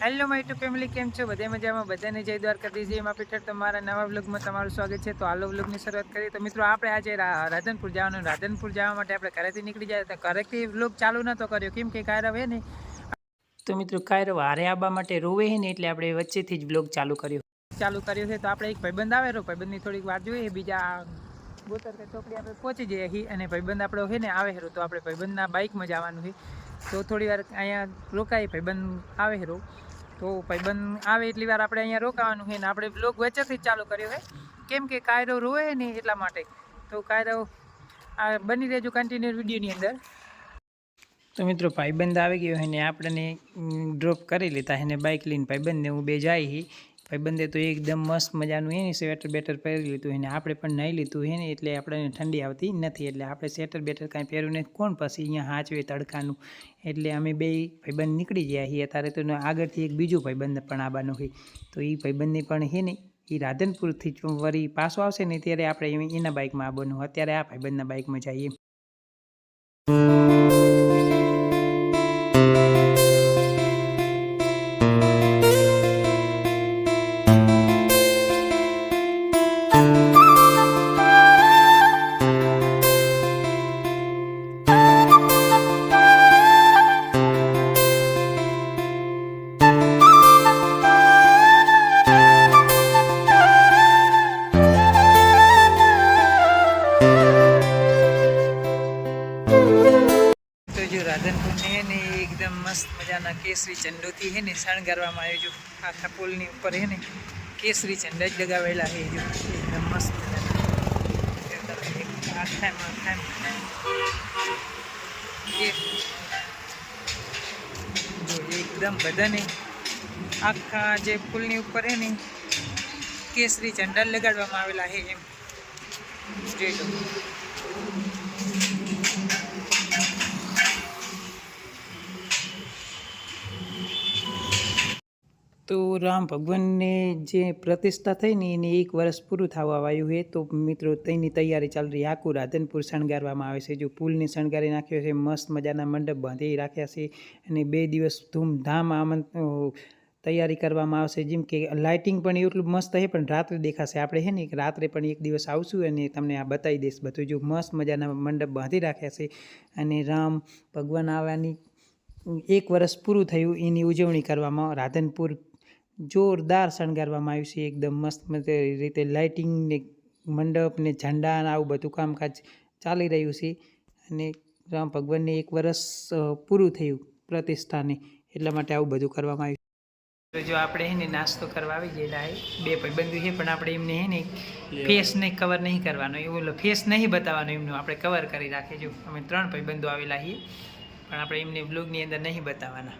Hello my two family કેમ છો? બધે મજામાં? બધાને જય દ્વારકા દીધી એમાં પીઠર તમારા નવા વ્લોગમાં તમારું સ્વાગત છે. તો આલો વ્લોગની શરૂઆત કરીએ. તો મિત્રો, આપણે આજે રાધનપુર જવાનું. રાધનપુર જવા માટે આપણે ઘરેથી નીકળી જાય. તો ઘરેથી વ્લોગ ચાલુ નતો કર્યો. કેમ કે કાયરવ હે ને? તો મિત્રો, કાયરવ હારે આવવા માટે રોવે હે ને એટલે આપણે વચ્ચેથી જ વ્લોગ ચાલુ કર્યો. ચાલુ કર્યો છે. તો આપણે એક ભાઈબંધ આવે ભાઈબંધની થોડીક વાર જોઈએ. બીજા ગોતર કે ચોકડી આપણે પહોંચી જઈએ હી અને ભાઈબંધ આપણો છે ને આવે હેરો તો આપણે ભાઈબંધના બાઇકમાં જવાનું છે. તો થોડી વાર અહીંયા રોકાય ભાઈબંધ આવે હેરો તો ભાઈબંધ આવે એટલી વાર આપણે અહીંયા રોકાવાનું છે ને આપણે બ્લોગ વચ્ચેથી ચાલુ કર્યો છે. કેમ કે કાયરો રોવે ને એટલા માટે. તો કાયરો આ બની રહેજો કન્ટિન્યુ વિડીયોની અંદર. તો મિત્રો, ભાઈબંધ આવી ગયો છે ને આપણને ડ્રોપ કરી લીધા છે ને બાઇક લઈને. ભાઈબંધને હું બે જાય ભાઈબંધે તો એકદમ મસ્ત મજાનું એની સ્વેટર બેટર પહેરી લીધું એને આપણે પણ નહીં લીધું હે ને એટલે આપણને ઠંડી આવતી નથી. એટલે આપણે સ્વેટર બેટર કાંઈ પહેર્યું નહીં કોણ પછી અહીંયા હાચવે તડકાનું? એટલે અમે બે ભાઈબંધ નીકળી ગયા છીએ. અત્યારે તો આગળથી એક બીજું ભાઈબંધ પણ આવવાનું હોય તો એ ભાઈબંધને પણ હે ને એ રાધનપુરથી વળી પાછો આવશે ને ત્યારે આપણે એના બાઇકમાં આવવાનું. અત્યારે આ ભાઈબંધના બાઇકમાં જઈએ. રાધનપુરની હે ને એકદમ મસ્ત મજાના કેસરી ચંડોથી હે ને શણગારવામાં આવ્યો જો. આખા પુલની ઉપર હે ને કેસરી ચંડા જ લગાવેલા હે જો. એકદમ મસ્ત એકદમ બધાને આખા જે પુલની ઉપર હે ને કેસરી ચંડા લગાડવામાં આવેલા છે એમ. જોઈ લો. તો રામ ભગવાનને જે પ્રતિષ્ઠા થઈ ને એને એક વર્ષ પૂરું થવા આવ્યું છે, તો મિત્રો તેની તૈયારી ચાલી રહી આખું રાધનપુર શણગારવામાં આવે છે. જો પુલને શણગારી નાખ્યો છે, મસ્ત મજાના મંડપ બાંધી રાખ્યા છે અને બે દિવસ ધૂમધામ આમંત તૈયારી કરવામાં આવશે. જેમ કે લાઇટિંગ પણ એટલું મસ્ત છે, પણ રાત્રે દેખાશે. આપણે છે ને રાત્રે પણ એક દિવસ આવશું અને તમને આ બતાવી દઈશ બધું. જો મસ્ત મજાના મંડપ બાંધી રાખ્યા છે અને રામ ભગવાન આવવાની એક વર્ષ પૂરું થયું, એની ઉજવણી કરવામાં રાધનપુર જોરદાર શણગારવામાં આવ્યું છે. એકદમ મસ્ત રીતે લાઇટિંગને મંડપને મંડપ ને ઝંડા ને આવું બધું કામકાજ ચાલી રહ્યું છે. અને રામ ભગવાનને એક વર્ષ પૂરું થયું પ્રતિષ્ઠાને એટલા માટે આવું બધું કરવામાં આવ્યું જો આપણે હે ને નાસ્તો કરવા આવી ગયેલા બે ભાઈબંધુ છે પણ આપણે એમને હે ને ફેસને કવર નહીં કરવાનો. એવું ફેસ નહીં બતાવવાનો એમનું આપણે કવર કરી રાખીએ. જો અમે ત્રણ ભાઈબંધો આવેલા છીએ પણ આપણે એમને બ્લોગની અંદર નહીં બતાવવાના.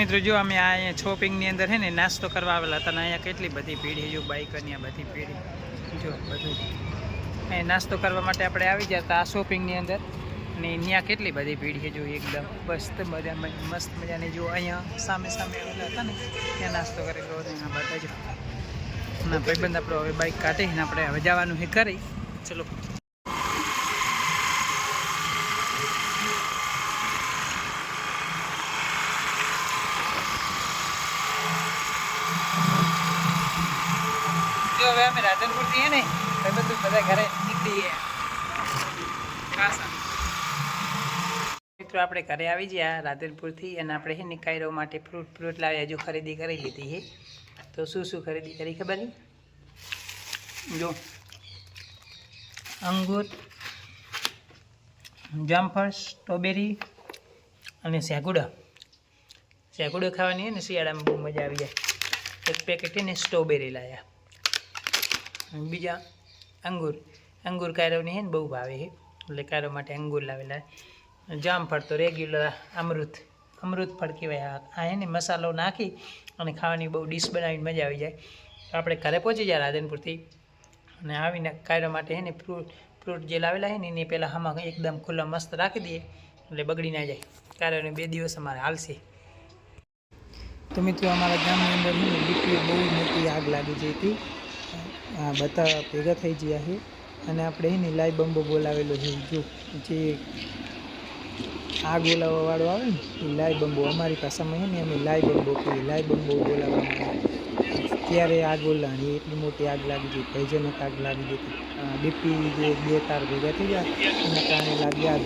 મિત્રો, જો અમે આ અહીંયા શોપિંગની અંદર છે ને નાસ્તો કરવા આવેલા હતા અને અહીંયા કેટલી બધી ભીડ જો બાઈક આ બધી ભીડ જો બધું. અહીંયા નાસ્તો કરવા માટે આપણે આવી ગયા હતા આ શોપિંગની અંદર. અને ત્યાં કેટલી બધી ભીડ છે જો એકદમ મસ્ત મજા, મસ્ત મજાની જો અહીંયા સામે સામે આવેલા હતા ને, ત્યાં નાસ્તો કરેલો હતો. એના બધા જો. ના, ભાઈબંધ આપણો હવે બાઇક કાઢીને આપણે હવે જવાનું છે કરી ચલો. અમે રાધનપુરથી હે ને ભાઈ બધું બધા ઘરે નીકળીએ. મિત્રો, આપણે ઘરે આવી ગયા રાધનપુરથી અને આપણે છે ને કાયરો માટે ફ્રૂટ ફ્રૂટ લાવ્યા, હજુ ખરીદી કરી લીધી છે તો શું શું ખરીદી કરી ખબર નહીં? જો. અંગૂર, જામફળ, સ્ટ્રોબેરી અને સેગુડા સેગુડો ખાવાની હોય ને શિયાળામાં બહુ મજા આવી જાય. એક પેકેટ ને સ્ટ્રોબેરી લાવ્યા બીજા અંગૂર. અંગૂર કાયરોની છે ને બહુ ભાવે છે એટલે કાયરો માટે અંગૂર લાવેલા જામફળ તો રેગ્યુલર અમૃત. અમૃત ફળ કહેવાય આ. આ ને મસાલો નાખી અને ખાવાની બહુ ડીશ બનાવીને મજા આવી જાય. આપણે ઘરે પહોંચી જાય રાધનપુરથી. અને આવીને કાયરો માટે છે ને ફ્રૂટ ફ્રૂટ જે લાવેલા છે ને એને પહેલાં આમાં એકદમ ખુલ્લા મસ્ત રાખી દઈએ. એટલે બગડી ના જાય. કાયરોને બે દિવસ અમારે હાલશે. તો મિત્રો, અમારા ગામની અંદર છે બહુ મોટી આગ લાગી જઈ હતી. આ બધા ભેગા થઈ ગયા છે અને આપણે એને લાઈ બંબો બોલાવેલો છે. જો આગ અલાવવાવાળો આવે ને, એ લાઈ બંબો. અમારી ભાષામાં છે ને અમે લાઈ બંબો કહીએ. લાઈ બંબો બોલાવવામાં આવે. ત્યારે આગ ઓલાણી? એટલી મોટી આગ લાગી ગઈ ભયજનક આગ લાગી હતી. ડીપી જે બે તાર ભેગા થઈ ગયા, એના કારણે લાગી આગ.